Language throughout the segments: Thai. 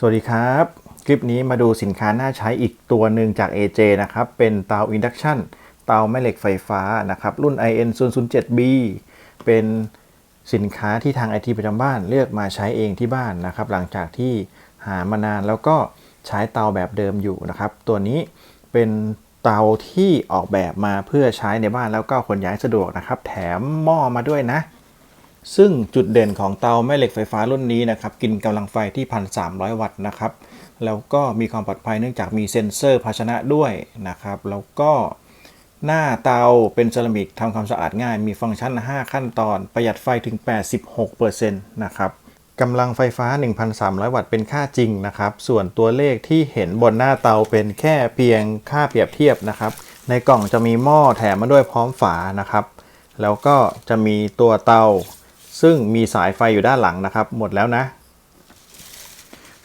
สวัสดีครับ คลิปนี้มาดูสินค้าน่าใช้อีกตัวหนึ่งจาก AJ นะครับ เป็นเตาอินดักชันเตาแม่เหล็กไฟฟ้านะครับ รุ่น IN 0 0 7 B เป็นสินค้าที่ทางไอทีประจำบ้านเลือกมาใช้เองที่บ้านนะครับ หลังจากที่หามานานแล้วก็ใช้เตาแบบเดิมอยู่นะครับ ตัวนี้เป็นเตาที่ออกแบบมาเพื่อใช้ในบ้านแล้วก็ขนย้ายสะดวกนะครับ แถมหม้อมาด้วยนะ ซึ่งจุดเด่นของเตาแม่เหล็กไฟฟ้ารุ่นนี้นะครับกินกำลังไฟที่ 1,300 วัตต์นะครับแล้วก็มีความปลอดภัยเนื่องจากมีเซ็นเซอร์ภาชนะด้วยนะครับแล้วก็หน้าเตาเป็นเซรามิกทำความสะอาดง่าย มีฟังก์ชัน 5 ขั้นตอน ประหยัดไฟถึง 86%นะครับกำลังไฟฟ้า 1,300 วัตต์เป็นค่าจริงนะครับ ส่วนตัวเลขที่เห็นบนหน้าเตาเป็นแค่เพียงค่าเปรียบเทียบนะครับ ในกล่องจะมีหม้อแถมมาด้วยพร้อมฝานะครับ แล้วก็จะมีตัวเตา ซึ่งมีสายไฟอยู่ด้านหลังนะครับ หมดแล้วนะ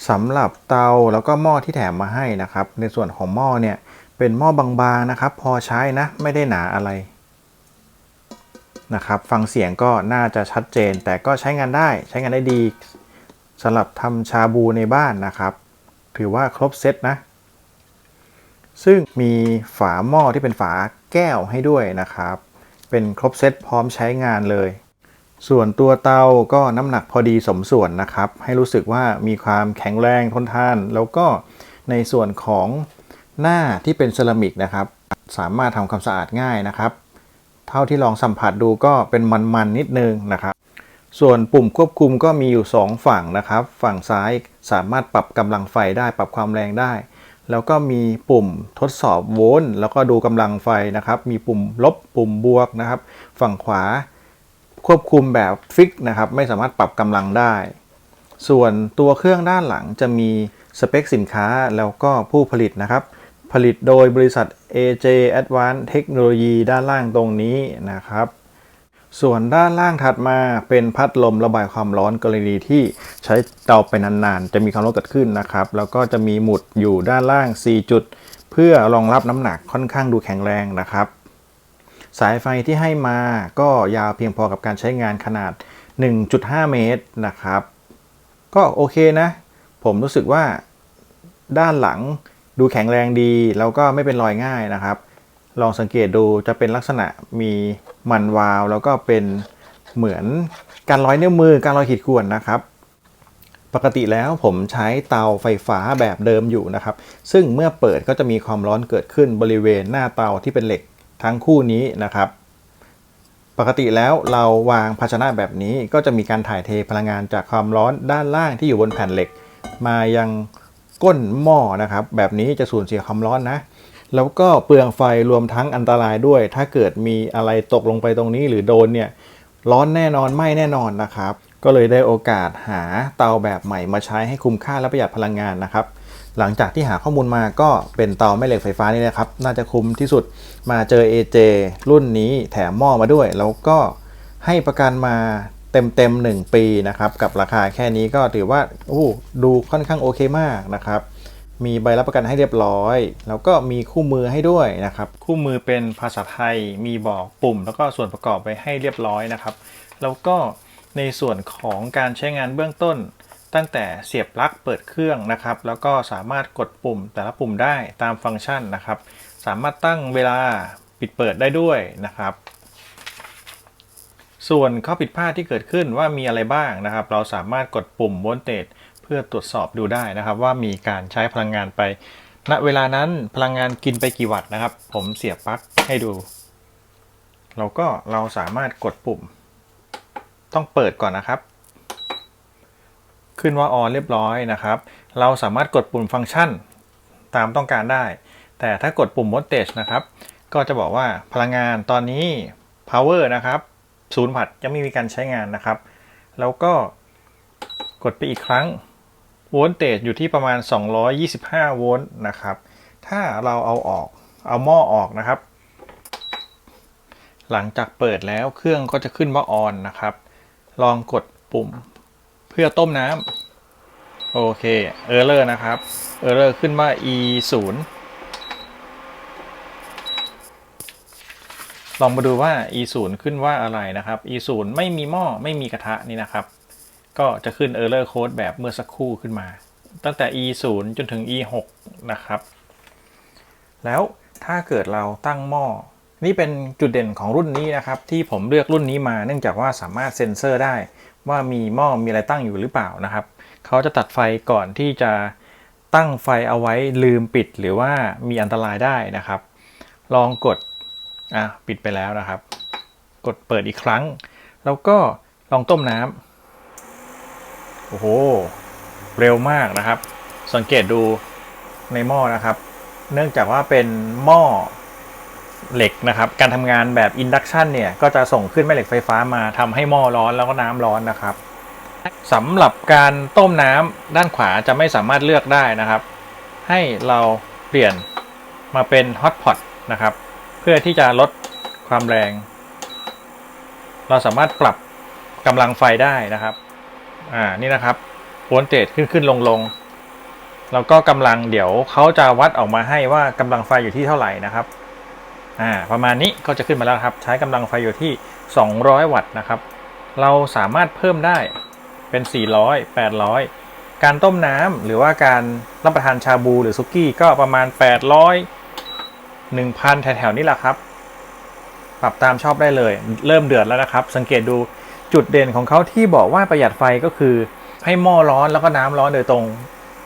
สำหรับเตาแล้วก็หม้อที่แถมมาให้นะครับ ในส่วนของหม้อเนี่ยเป็นหม้อบางๆนะครับ พอใช้นะไม่ได้หนาอะไรนะครับ ฟังเสียงก็น่าจะชัดเจน แต่ก็ใช้งานได้ใช้งานได้ดีสำหรับทำชาบูในบ้านนะครับ ถือว่าครบเซตนะ ซึ่งมีฝาหม้อที่เป็นฝาแก้วให้ด้วยนะครับ เป็นครบเซตพร้อมใช้งานเลย ส่วนตัวเตาก็น้ำหนักพอดีสมส่วนนะครับ ให้รู้สึกว่ามีความแข็งแรงทนทาน แล้วก็ในส่วนของหน้าที่เป็นเซรามิกนะครับ สามารถทำความสะอาดง่ายนะครับ เท่าที่ลองสัมผัสดูก็เป็นมันๆนิดนึงนะครับ ส่วนปุ่มควบคุมก็มีอยู่ 2 ฝั่งนะครับ ฝั่งซ้ายสามารถปรับกำลังไฟได้ปรับความแรงได้ แล้วก็มีปุ่มทดสอบโวลต์แล้วก็ดูกำลังไฟนะครับ มีปุ่มลบปุ่มบวกนะครับ ฝั่งขวา ควบคุมแบบฟิกนะครับไม่สามารถปรับกำลังได้ ส่วนตัวเครื่องด้านหลังจะมีสเปคสินค้าแล้วก็ผู้ผลิตนะครับ ผลิตโดยบริษัท AJ Advanced Technology ด้านล่างตรงนี้นะครับ ส่วนด้านล่างถัดมาเป็นพัดลมระบายความร้อนกรณีที่ใช้เตาไปนานๆ จะมีความร้อนเกิดขึ้นนะครับ แล้วก็จะมีหมุดอยู่ด้านล่าง 4 จุด เพื่อรองรับน้ำหนักค่อนข้างดูแข็งแรงนะครับ สายไฟที่ให้มาก็ยาวเพียงพอกับการใช้งานขนาด 1.5 เมตรนะครับ ก็โอเคนะ ผมรู้สึกว่าด้านหลังดูแข็งแรงดี แล้วก็ไม่เป็นรอยง่ายนะครับ ลองสังเกตดูจะเป็นลักษณะมีมันวาว แล้วก็เป็นเหมือนการร้อยนิ้วมือการร้อยขีดข่วนนะครับ ปกติแล้วผมใช้เตาไฟฟ้าแบบเดิมอยู่นะครับ ซึ่งเมื่อเปิดก็จะมีความร้อนเกิดขึ้นบริเวณหน้าเตาที่เป็นเหล็ก ทั้งคู่นี้นะครับ ปกติแล้วเราวางภาชนะแบบนี้ก็จะมีการถ่ายเทพลังงานจากความร้อนด้านล่างที่อยู่บนแผ่นเหล็ก มายังก้นหม้อนะครับ แบบนี้จะสูญเสียความร้อนนะ แล้วก็เปลืองไฟรวมทั้งอันตรายด้วย ถ้าเกิดมีอะไรตกลงไปตรงนี้หรือโดนเนี่ยร้อนแน่นอนไหม่แน่นอนนะครับ ก็เลยได้โอกาสหาเตาแบบใหม่มาใช้ให้คุ้มค่าและประหยัดพลังงานนะครับ หลังจากที่หาข้อมูลมาก็เป็นเตาแม่เหล็กไฟฟ้านี่นะครับ น่าจะคุ้มที่สุดมาเจอ AJ รุ่นนี้แถมหม้อมาด้วย แล้วก็ให้ประกันมาเต็มเต็ม1ปีนะครับ กับราคาแค่นี้ก็ถือว่าโอ้ดูค่อนข้างโอเคมากนะครับ มีใบรับประกันให้เรียบร้อย แล้วก็มีคู่มือให้ด้วยนะครับ คู่มือเป็นภาษาไทยมีบอกปุ่ม แล้วก็ส่วนประกอบไปให้เรียบร้อยนะครับ แล้วก็ในส่วนของการใช้งานเบื้องต้น ตั้งแต่เสียบปลั๊กเปิดเครื่องนะครับ แล้วก็สามารถกดปุ่มแต่ละปุ่มได้ตามฟังก์ชันนะครับ สามารถตั้งเวลาปิดเปิดได้ด้วยนะครับ ส่วนข้อผิดพลาดที่เกิดขึ้นว่ามีอะไรบ้างนะครับ เราสามารถกดปุ่มโวลเตจเพื่อตรวจสอบดูได้นะครับ ว่ามีการใช้พลังงานไปณเวลานั้นพลังงานกินไปกี่วัตต์นะครับ ผมเสียบปลั๊กให้ดูแล้วก็เราสามารถกดปุ่ม ต้องเปิดก่อนนะครับ ขึ้นว่าออนเรียบร้อยนะครับ เราสามารถกดปุ่มฟังก์ชันตามต้องการได้ แต่ถ้ากดปุ่ม voltage นะครับ ก็จะบอกว่าพลังงานตอนนี้ power นะครับศูนย์วัตต์ยังไม่มีการใช้งานนะครับ แล้วก็กดไปอีกครั้งโวลต์เตจอยู่ที่ประมาณ 225 โวลต์นะครับ ถ้าเราเอาออกเอาหม้อออกนะครับ หลังจากเปิดแล้วเครื่องก็จะขึ้นว่าออนนะครับ ลองกดปุ่ม เพื่อต้มน้ำโอเคเออร์เลอร์นะครับเออร์เลอร์ขึ้นว่า e 0ลองมาดูว่า e 0ขึ้นว่าอะไรนะครับ e 0ไม่มีหม้อไม่มีกระทะนี่นะครับ ก็จะขึ้น error code แบบเมื่อสักครู่ขึ้นมา ตั้งแต่ e 0จนถึง e 6นะครับ แล้วถ้าเกิดเราตั้งหม้อนี่เป็นจุดเด่นของรุ่นนี้นะครับ ที่ผมเลือกรุ่นนี้มาเนื่องจากว่าสามารถเซ็นเซอร์ได้ ว่ามีหม้อมีอะไรตั้งอยู่หรือเปล่านะครับเขาจะตัดไฟก่อนที่จะตั้งไฟเอาไว้ลืมปิดหรือว่ามีอันตรายได้นะครับ ลองกดอะปิดไปแล้วนะครับ กดเปิดอีกครั้ง แล้วก็ลองต้มน้ำโอ้โห เร็วมากนะครับ สังเกตดูในหม้อนะครับ เนื่องจากว่าเป็นหม้อ เหล็กนะครับ การทำงานแบบอินดักชันเนี่ย ก็จะส่งขึ้นแม่เหล็กไฟฟ้ามาทำให้หม้อร้อนแล้วก็น้ำร้อนนะครับสำหรับการต้มน้ำด้านขวาจะไม่สามารถเลือกได้นะครับ ให้เราเปลี่ยนมาเป็นฮอตพอตนะครับ เพื่อที่จะลดความแรง เราสามารถปรับกำลังไฟได้นะครับ อ่า นี่นะครับโวลเตจขึ้นขึ้นลงลง แล้วก็กำลังเดี๋ยวเขาจะวัดออกมาให้ว่ากำลังไฟอยู่ที่เท่าไหร่นะครับ อ่าประมาณนี้ก็จะขึ้นมาแล้วครับ ใช้กำลังไฟอยู่ที่ 200 วัตต์นะครับ เราสามารถเพิ่มได้เป็น 400 800 การต้มน้ำหรือว่าการรับประทานชาบูหรือซุกี้ก็ประมาณ 800 1,000 แถวๆนี้แหละครับ ปรับตามชอบได้เลย เริ่มเดือดแล้วนะครับ สังเกตดูจุดเด่นของเขาที่บอกว่าประหยัดไฟก็คือ ให้หม้อร้อนแล้วก็น้ำร้อนโดยตรง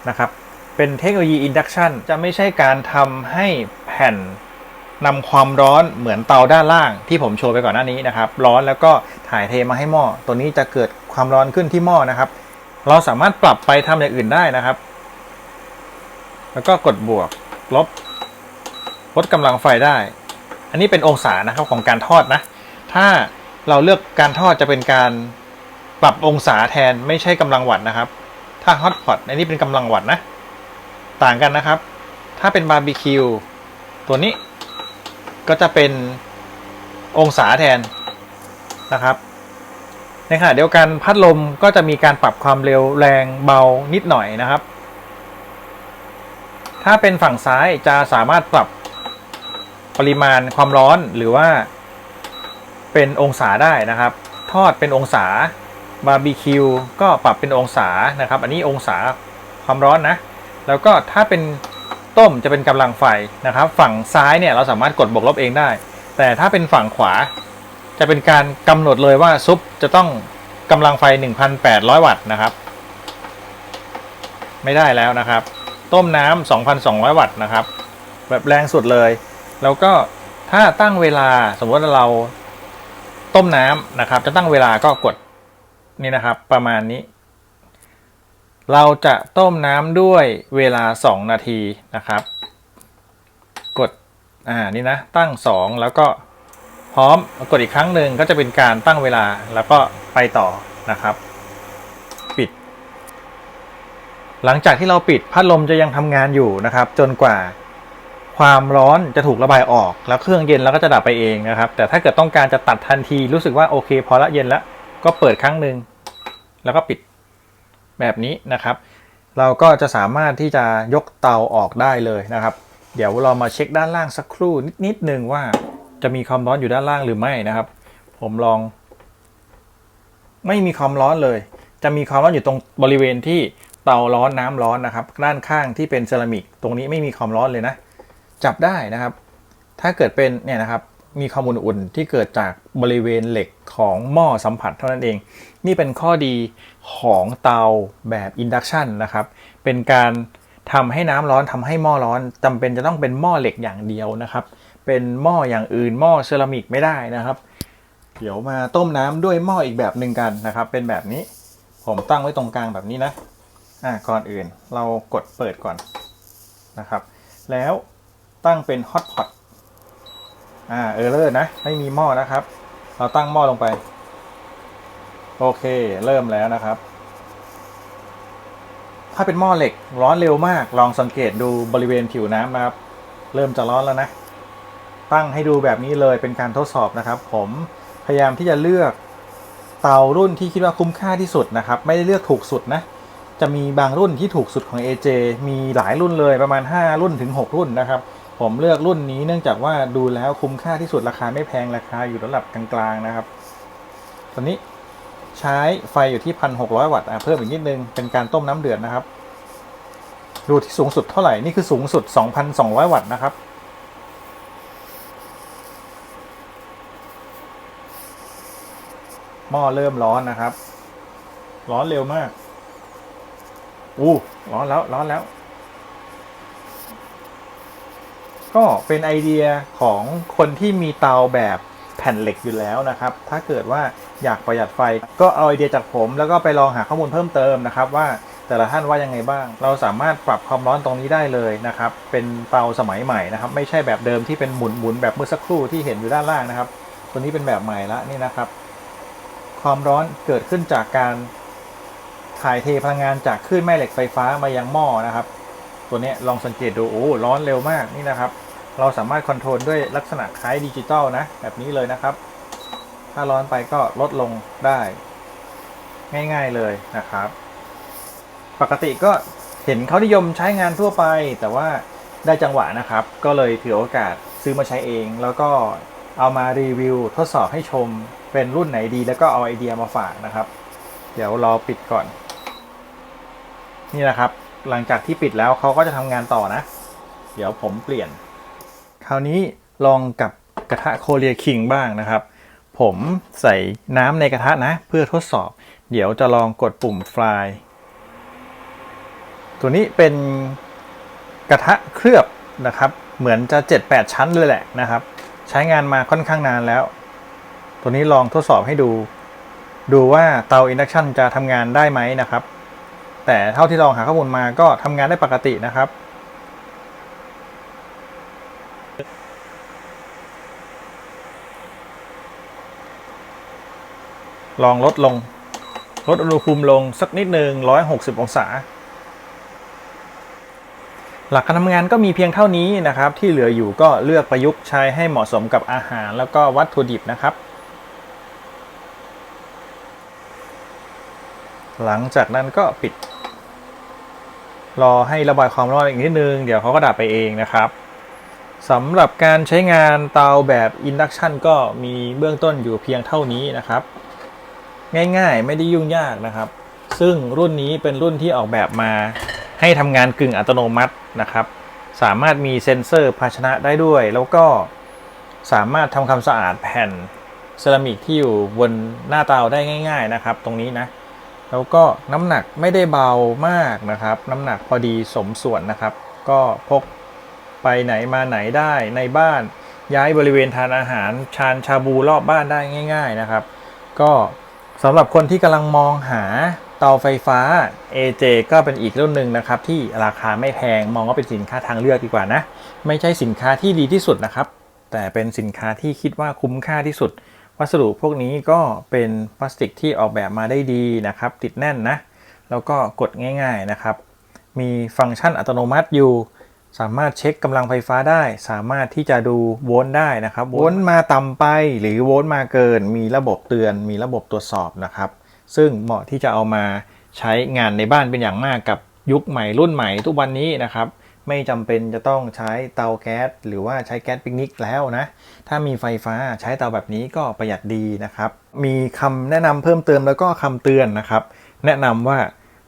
นะครับ เป็นเทคโนโลยีอินดักชันจะไม่ใช่การทำให้แผ่น นำความร้อนเหมือนเตาด้านล่างที่ผมโชว์ไปก่อนหน้านี้นะครับ ร้อนแล้วก็ถ่ายเทมาให้หม้อ ตัวนี้จะเกิดความร้อนขึ้นที่หม้อนะครับ เราสามารถปรับไปทำอย่างอื่นได้นะครับ แล้วก็กดบวก ลบ ลดกำลังไฟได้ อันนี้เป็นองศานะครับของการทอดนะ ถ้าเราเลือกการทอดจะเป็นการปรับองศาแทนไม่ใช่กำลังวัตต์นะครับ ถ้าฮอตพอตอันนี้เป็นกำลังวัตต์นะ ต่างกันนะครับ ถ้าเป็นบาร์บีคิวตัวนี้ ก็จะเป็นองศาแทนนะครับ ในขณะเดียวกันพัดลมก็จะมีการปรับความเร็วแรงเบานิดหน่อยนะครับ ถ้าเป็นฝั่งซ้ายจะสามารถปรับปริมาณความร้อนหรือว่าเป็นองศาได้นะครับ ทอดเป็นองศาบาร์บีคิวก็ปรับเป็นองศานะครับ อันนี้องศาความร้อนนะ แล้วก็ถ้าเป็น ต้มจะเป็นกำลังไฟนะครับ ฝั่งซ้ายเนี่ยเราสามารถกดบวกลบเองได้ แต่ถ้าเป็นฝั่งขวา จะเป็นการกำหนดเลยว่าซุปจะต้องกำลังไฟ 1,800 วัตต์นะครับ ไม่ได้แล้วนะครับ ต้มน้ำ2,200 วัตต์นะครับ แบบแรงสุดเลย แล้วก็ถ้าตั้งเวลาสมมติว่าเราต้มน้ำนะครับ จะตั้งเวลาก็กดนี่นะครับ ประมาณนี้ เราจะต้มน้ำด้วยเวลา 2 นาทีนะครับ กดอ่านี่นะตั้ง 2 แล้วก็พร้อมกดอีกครั้งหนึ่งก็จะเป็นการตั้งเวลาแล้วก็ไปต่อนะครับ ปิด หลังจากที่เราปิดพัดลมจะยังทำงานอยู่นะครับ จนกว่าความร้อนจะถูกระบายออก แล้วเครื่องเย็นแล้วก็จะดับไปเองนะครับ แต่ถ้าเกิดต้องการจะตัดทันทีรู้สึกว่าโอเค พอละเย็นแล้วก็เปิดครั้งหนึ่งแล้วก็ปิด แบบนี้นะครับ เราก็จะสามารถที่จะยกเตาออกได้เลยนะครับ เดี๋ยวเรามาเช็คด้านล่างสักครู่นิดๆนึงว่าจะมีความร้อนอยู่ด้านล่างหรือไม่นะครับ ผมลอง ไม่มีความร้อนเลย จะมีความร้อนอยู่ตรงบริเวณที่เตาร้อนน้ำร้อนนะครับ ด้านข้างที่เป็นเซรามิก ตรงนี้ไม่มีความร้อนเลยนะ จับได้นะครับ ถ้าเกิดเป็นเนี่ยนะครับ มีความอุ่นๆที่เกิดจากบริเวณเหล็กของหม้อสัมผัสเท่านั้นเอง นี่เป็นข้อดีของเตาแบบอินดักชันนะครับ เป็นการทำให้น้ำร้อนทำให้หม้อร้อนจำเป็นจะต้องเป็นหม้อเหล็กอย่างเดียวนะครับ เป็นหม้ออย่างอื่นหม้อเซรามิกไม่ได้นะครับ เดี๋ยวมาต้มน้ำด้วยหม้ออีกแบบหนึ่งกันนะครับ เป็นแบบนี้ผมตั้งไว้ตรงกลางแบบนี้นะอ่าก่อนอื่นเรากดเปิดก่อนนะครับ แล้วตั้งเป็นฮอตพอต อ่าเออเลอร์นะ ไม่มีหม้อนะครับ เราตั้งหม้อลงไป โอเค เริ่มแล้วนะครับ ถ้าเป็นหม้อเหล็กร้อนเร็วมาก ลองสังเกตดูบริเวณผิวน้ำนะครับ เริ่มจะร้อนแล้วนะ ตั้งให้ดูแบบนี้เลยเป็นการทดสอบนะครับ ผมพยายามที่จะเลือกเตารุ่นที่คิดว่าคุ้มค่าที่สุดนะครับ ไม่ได้เลือกถูกสุดนะจะมีบางรุ่นที่ถูกสุดของ AJ มีหลายรุ่นเลยประมาณ 5 รุ่นถึง 6 รุ่นนะครับ ผมเลือกรุ่นนี้เนื่องจากว่าดูแล้วคุ้มค่าที่สุดราคาไม่แพงราคาอยู่ระดับกลางๆนะครับ ตอนนี้ใช้ไฟอยู่ที่ 1,600 วัตต์เพิ่มอีกนิดนึง เป็นการต้มน้ำเดือดนะครับ ดูที่สูงสุดเท่าไหร่ นี่คือสูงสุด 2,200 วัตต์นะครับ หม้อเริ่มร้อนนะครับ ร้อนเร็วมาก อู้ ร้อนแล้ว ร้อนแล้ว ก็เป็นไอเดียของคนที่มีเตาแบบแผ่นเหล็กอยู่แล้วนะครับ ถ้าเกิดว่าอยากประหยัดไฟ ก็เอาไอเดียจากผมแล้วก็ไปลองหาข้อมูลเพิ่มเติมนะครับว่าแต่ละท่านว่ายังไงบ้าง เราสามารถปรับความร้อนตรงนี้ได้เลยนะครับ เป็นเตาสมัยใหม่นะครับ ไม่ใช่แบบเดิมที่เป็นหมุนหมุนๆแบบเมื่อสักครู่ที่เห็นอยู่ด้านล่างนะครับ ตัวนี้เป็นแบบใหม่ละนี่นะครับ ความร้อนเกิดขึ้นจากการถ่ายเทพลังงานจากคลื่นแม่เหล็กไฟฟ้ามายังหม้อนะครับ ตัวนี้ลองสังเกตดูโอ้ร้อนเร็วมากนี่นะครับ เราสามารถคอนโทรลด้วยลักษณะคล้ายดิจิตอลนะ แบบนี้เลยนะครับ ถ้าร้อนไปก็ลดลงได้ ง่ายๆเลยนะครับ ปกติก็เห็นเขานิยมใช้งานทั่วไป แต่ว่าได้จังหวะนะครับ ก็เลยถือโอกาสซื้อมาใช้เอง แล้วก็เอามารีวิวทดสอบให้ชมเป็นรุ่นไหนดี แล้วก็เอาไอเดียมาฝากนะครับ เดี๋ยวรอปิดก่อน นี่นะครับ หลังจากที่ปิดแล้วเขาก็จะทำงานต่อนะ เดี๋ยวผมเปลี่ยน คราวนี้ลองกับกระทะโคเรียคิงบ้างนะครับ ผมใส่น้ำในกระทะนะ เพื่อทดสอบ เดี๋ยวจะลองกดปุ่ม fly ตัวนี้เป็นกระทะเคลือบนะครับ เหมือนจะ 7-8 ชั้นเลยแหละนะครับ ใช้งานมาค่อนข้างนานแล้ว ตัวนี้ลองทดสอบให้ดู ดูว่าเตาอินดักชันจะทำงานได้ไหมนะครับ แต่เท่าที่ลองหาข้อมูลมาก็ทำงานได้ปกตินะครับ ลองลดลง ลดอุณหภูมิลงสักนิดหนึ่ง160 องศา หลักการทำงานก็มีเพียงเท่านี้นะครับ ที่เหลืออยู่ก็เลือกประยุกต์ใช้ให้เหมาะสมกับอาหาร แล้วก็วัตถุดิบนะครับ หลังจากนั้นก็ปิด รอให้ระบายความร้อนอีกนิดนึง เดี๋ยวเขาก็ดับไปเองนะครับสำหรับการใช้งานเตาแบบอินดักชันก็มีเบื้องต้นอยู่เพียงเท่านี้นะครับ ง่ายๆ ไม่ได้ยุ่งยากนะครับ ซึ่งรุ่นนี้เป็นรุ่นที่ออกแบบมาให้ทำงานกึ่งอัตโนมัตินะครับ สามารถมีเซ็นเซอร์ภาชนะได้ด้วย แล้วก็สามารถทำความสะอาดแผ่นเซรามิกที่อยู่บนหน้าเตาได้ง่าย ๆนะครับ ตรงนี้นะ แล้วก็น้ำหนักไม่ได้เบามากนะครับ น้ำหนักพอดีสมส่วนนะครับ ก็พกไปไหนมาไหนได้ในบ้านย้ายบริเวณทานอาหารชานชาบูรอบบ้านได้ง่าย ๆนะครับ ก็ สำหรับคนที่กำลังมองหาเตาไฟฟ้า AJ ก็เป็นอีกรุ่นหนึ่งนะครับ ที่ราคาไม่แพงมองว่าเป็นสินค้าทางเลือกดีกว่านะ ไม่ใช่สินค้าที่ดีที่สุดนะครับ แต่เป็นสินค้าที่คิดว่าคุ้มค่าที่สุด วัสดุพวกนี้ก็เป็นพลาสติกที่ออกแบบมาได้ดีนะครับ ติดแน่นนะ แล้วก็กดง่าย ๆนะครับ มีฟังก์ชันอัตโนมัติอยู่ สามารถเช็คกำลังไฟฟ้าได้ สามารถที่จะดูโวลต์ได้นะครับโวลต์มาต่ำไปหรือโวลต์มาเกิน มีระบบเตือน มีระบบตรวจสอบนะครับ ซึ่งเหมาะที่จะเอามาใช้งานในบ้านเป็นอย่างมากกับยุคใหม่รุ่นใหม่ทุกวันนี้นะครับ ไม่จำเป็นจะต้องใช้เตาแก๊สหรือว่าใช้แก๊สปิกนิกแล้วนะ ถ้ามีไฟฟ้าใช้เตาแบบนี้ก็ประหยัดดีนะครับ มีคำแนะนำเพิ่มเติมแล้วก็คำเตือนนะครับ แนะนำว่า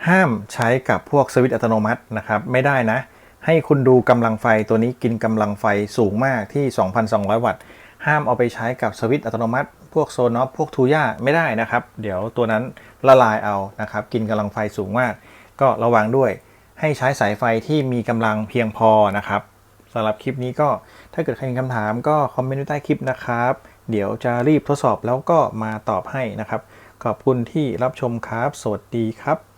ห้ามใช้กับพวกสวิตช์อัตโนมัตินะครับ ไม่ได้นะ ให้คุณดูกำลังไฟตัวนี้กินกำลังไฟสูงมากที่ 2,200 วัตต์ ห้ามเอาไปใช้กับสวิตช์อัตโนมัติ พวกโซนอฟพวกทูย่าไม่ได้นะครับ เดี๋ยวตัวนั้นละลายเอานะครับ กินกำลังไฟสูงมาก ก็ระวังด้วย ให้ใช้สายไฟที่มีกำลังเพียงพอนะครับสำหรับคลิปนี้ก็ถ้าเกิดใครมีคำถามก็คอมเมนต์ใต้คลิปนะครับ เดี๋ยวจะรีบทดสอบแล้วก็มาตอบให้นะครับ ขอบคุณที่รับชมครับ สวัสดีครับ